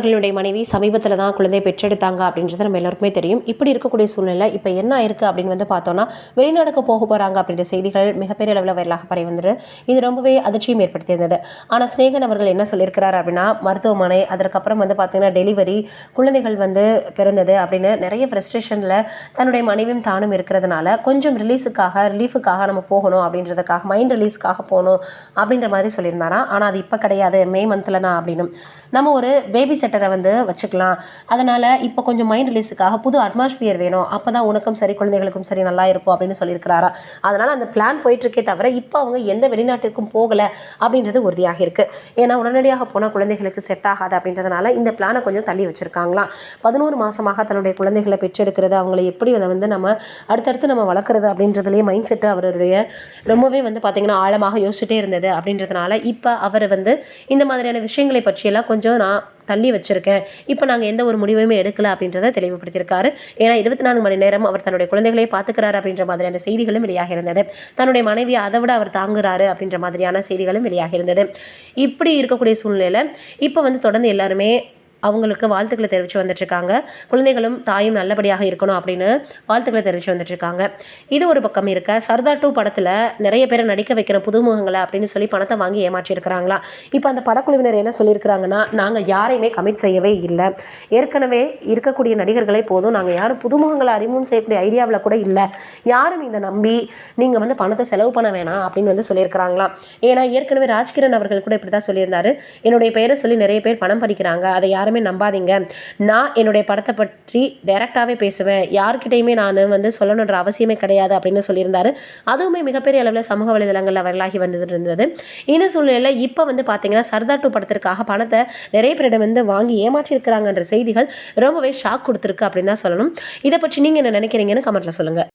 அவர்களுடைய மனைவி சமீபத்தில் தான் குழந்தை பெற்றெடுத்தாங்க அப்படின்றது நம்ம எல்லாருக்குமே தெரியும். இப்படி இருக்கக்கூடிய சூழ்நிலை இப்போ என்ன ஆயிருக்கு அப்படின்னு வந்து பார்த்தோம்னா வெளிநாடுக்கு போக போகிறாங்க அப்படின்ற செய்திகள் மிகப்பெரிய அளவில் வைரலாக பரவி வந்துரு. இது ரொம்பவே அதிர்ச்சியும் ஏற்படுத்தியிருந்தது. ஆனால் ஸ்நேகன் அவர்கள் என்ன சொல்லியிருக்கிறார் அப்படின்னா மருத்துவமனை அதற்கப்புறம் வந்து பார்த்தீங்கன்னா டெலிவரி குழந்தைகள் வந்து பிறந்தது அப்படின்னு நிறைய ஃப்ரெஸ்ட்ரேஷனில் தன்னுடைய மனைவியும் தானும் இருக்கிறதுனால கொஞ்சம் ரிலீஸுக்காக ரிலீஃபுக்காக நம்ம போகணும் அப்படின்றதுக்காக மைண்ட் ரிலீஸ்க்காக போகணும் அப்படின்ற மாதிரி சொல்லியிருந்தாராம். ஆனால் அது இப்போ கிடையாது. மே மந்தில் தான் அப்படின்னு. நம்ம ஒரு பேபி செட்டரை வந்து வச்சுக்கலாம். அதனால் இப்போ கொஞ்சம் மைண்ட் ரிலீஸுக்காக புது அட்மாஸ்பியர் வேணும். அப்போ தான் உனக்கும் சரி குழந்தைகளுக்கும் சரி நல்லா இருக்கும் அப்படின்னு சொல்லியிருக்கிறாரா. அதனால் அந்த பிளான் போயிட்டுருக்கே தவிர இப்போ அவங்க எந்த வெளிநாட்டிற்கும் போகலை அப்படின்றது உறுதியாக இருக்குது ஏன்னா உடனடியாக போனால் குழந்தைகளுக்கு செட் ஆகாது அப்படின்றதுனால இந்த பிளானை கொஞ்சம் தள்ளி வச்சுருக்காங்களாம். பதினோரு மாதமாக தன்னுடைய குழந்தைகளை பெற்றெடுக்கிறது அவங்களை எப்படி அதை வந்து நம்ம அடுத்தடுத்து நம்ம வளர்க்குறது அப்படின்றதுலேயே மைண்ட் செட்டு அவருடைய ரொம்பவே வந்து பார்த்திங்கன்னா ஆழமாக யோசிச்சுட்டே இருந்தது அப்படின்றதுனால இப்போ அவர் வந்து இந்த மாதிரியான விஷயங்களை பற்றியெல்லாம் கொஞ்சம் நான் தள்ளி வச்சுருக்கேன். இப்போ நாங்கள் எந்த ஒரு முடிவையுமே எடுக்கல அப்படின்றத தெளிவுபடுத்தியிருக்காரு. ஏன்னா இருபத்தி நாலு மணி நேரம் அவர் தன்னுடைய குழந்தைகளை பார்த்துக்கிறாரு அப்படின்ற மாதிரியான செய்திகளும் வெளியாக இருந்தது தன்னுடைய மனைவி அதை விட அவர் தாங்குறாரு அப்படின்ற மாதிரியான செய்திகளும் வெளியாக இருந்தது இப்படி இருக்கக்கூடிய சூழ்நிலையில் இப்போ வந்து தொடர்ந்து எல்லாருமே அவங்களுக்கு வாழ்த்துக்களை தெரிவித்து வந்துட்டுருக்காங்க. குழந்தைகளும் தாயும் நல்லபடியாக இருக்கணும் அப்படின்னு வாழ்த்துக்களை தெரிவித்து வந்துட்டுருக்காங்க. இது ஒரு பக்கம் இருக்க. சர்தார் டூ படத்தில் நிறைய பேரை நடிக்க வைக்கிற புதுமுகங்களை அப்படின்னு சொல்லி பணத்தை வாங்கி ஏமாற்றியிருக்கிறாங்களா? இப்போ அந்த படக்குழுவினர் என்ன சொல்லியிருக்கிறாங்கன்னா நாங்கள் யாரையுமே கமிட் செய்யவே இல்லை. ஏற்கனவே இருக்கக்கூடிய நடிகர்களே போதும். நாங்கள் யாரும் புதுமுகங்களை அறிமுகம் செய்யக்கூடிய ஐடியாவில் கூட இல்லை. யாரும் இதை நம்பி நீங்கள் வந்து பணத்தை செலவு பண்ண வேணாம் அப்படின்னு வந்து சொல்லியிருக்கிறாங்களாம் ஏன்னா ஏற்கனவே ராஜ்கிரண் அவர்கள் கூட இப்படி தான் சொல்லியிருந்தார். என்னுடைய பெயரை சொல்லி நிறைய பேர் பணம் படிக்கிறாங்க அதை யாருமே நம்பாதீங்க. நான் என்னுடைய படத்தை பற்றி டைரெக்டாகவே பேசுவேன். யார்கிட்டையுமே நான் வந்து சொல்லணுன்ற அவசியமே கிடையாது அப்படின்னு சொல்லியிருந்தாரு. அதுவுமே மிகப்பெரிய அளவில் சமூக வலைதளங்களில் வரலாகி வந்துட்டு இருந்தது இந்த சூழ்நிலையில் இப்போ வந்து பார்த்தீங்கன்னா சர்தார் டூ படத்திற்காக பணத்தை நிறைய பேரிடம் வந்து வாங்கி ஏமாற்றியிருக்கிறாங்கன்ற செய்திகள் ரொம்பவே ஷாக் கொடுத்துருக்கு அப்படின்னு தான் சொல்லணும். இதை பற்றி நீங்கள் என்ன நினைக்கிறீங்கன்னு கமெண்ட்டில் சொல்லுங்கள்